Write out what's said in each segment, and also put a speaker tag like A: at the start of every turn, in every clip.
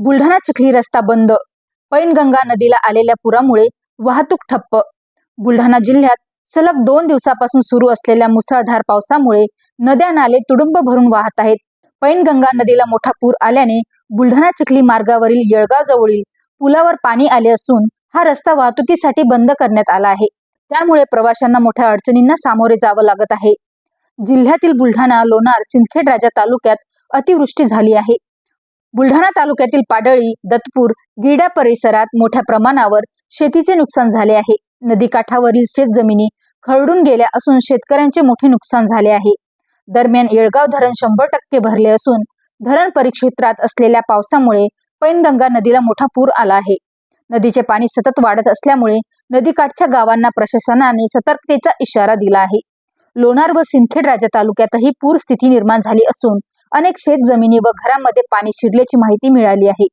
A: बुलढाणा चिखली रस्ता बंद. पैनगंगा नदीला आलेल्या पुरामुळे वाहतूक ठप्प. बुलढाणा जिल्ह्यात सलग दोन दिवसापासून सुरू असलेल्या मुसळधार पावसामुळे नद्या नाले तुडुंब भरून वाहत आहेत. पैनगंगा नदीला मोठा पूर आल्याने बुलढाणा चिखली मार्गावरील येळगाव जवळील पुलावर पाणी आले असून हा रस्ता वाहतुकीसाठी बंद करण्यात आला आहे. त्यामुळे प्रवाशांना मोठ्या अडचणींना सामोरे जावं लागत आहे. जिल्ह्यातील बुलढाणा लोणार सिंदखेड राजा तालुक्यात अतिवृष्टी झाली आहे. बुलढाणा तालुक्यातील पाडळी दत्तपूर गिरड्या परिसरात मोठ्या प्रमाणावर शेतीचे नुकसान झाले आहे. नदीकाठावरील शेतजमिनी खरडून गेल्या असून शेतकऱ्यांचे मोठे नुकसान झाले आहे. दरम्यान येळगाव धरण शंभर टक्के भरले असून धरण परिक्षेत्रात असलेल्या पावसामुळे पैनगंगा नदीला मोठा पूर आला आहे. नदीचे पाणी सतत वाढत असल्यामुळे नदीकाठच्या गावांना प्रशासनाने सतर्कतेचा इशारा दिला आहे. लोणार व सिंदखेड राजा तालुक्यातही पूर स्थिती निर्माण झाली असून अनेक शेत जमिनी व घरांमध्ये पाणी शिरल्याची माहिती मिळाली आहे.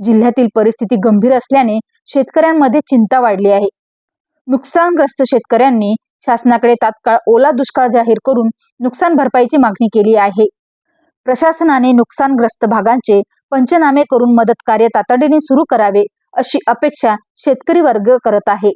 A: जिल्ह्यातील परिस्थिती गंभीर असल्याने शेतकऱ्यांमध्ये चिंता वाढली आहे. नुकसानग्रस्त शेतकऱ्यांनी शासनाकडे तात्काळ ओला दुष्काळ जाहीर करून नुकसान भरपाईची मागणी केली आहे. प्रशासनाने नुकसानग्रस्त भागांचे पंचनामे करून मदत कार्य तातडीने सुरू करावे अशी अपेक्षा शेतकरी वर्ग करत आहे.